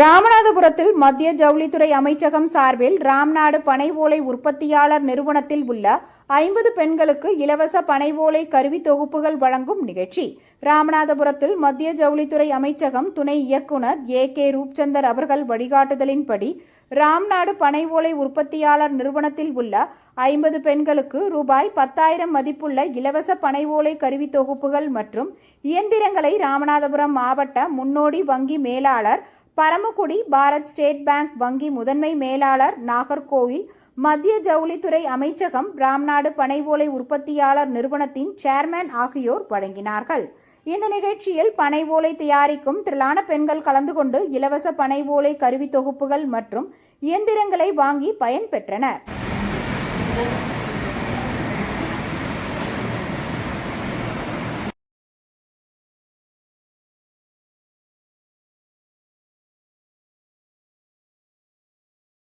ராமநாதபுரத்தில் மத்திய ஜவுளித்துறை அமைச்சகம் சார்பில் ராம்நாடு பனை ஓலை உற்பத்தியாளர் நிறுவனத்தில் உள்ள ஐம்பது பெண்களுக்கு இலவச பனை ஓலை கருவி தொகுப்புகள் வழங்கும் நிகழ்ச்சி. ராமநாதபுரத்தில் மத்திய ஜவுளித்துறை அமைச்சகம் துணை இயக்குனர் ஏ. கே. ரூப்சந்தர் அவர்கள் வழிகாட்டுதலின்படி ராம்நாடு பனை ஓலை உற்பத்தியாளர் நிறுவனத்தில் உள்ள ஐம்பது பெண்களுக்கு ரூபாய் பத்தாயிரம் மதிப்புள்ள இலவச பனை ஓலை கருவி தொகுப்புகள் மற்றும் இயந்திரங்களை ராமநாதபுரம் மாவட்ட முன்னோடி வங்கி மேலாளர் பரமக்குடி பாரத் ஸ்டேட் பேங்க் வங்கி முதன்மை மேலாளர் நாகர்கோவில் மத்திய ஜவுளித்துறை அமைச்சகம் ராம்நாடு பனை ஓலை உற்பத்தியாளர் நிறுவனத்தின் சேர்மேன் ஆகியோர் வழங்கினார்கள். இந்த நிகழ்ச்சியில் பனை ஓலை தயாரிக்கும் திரளான பெண்கள் கலந்து கொண்டு இலவச பனை ஓலை கருவி தொகுப்புகள் மற்றும் இயந்திரங்களை வாங்கி பயன்பெற்றனர்.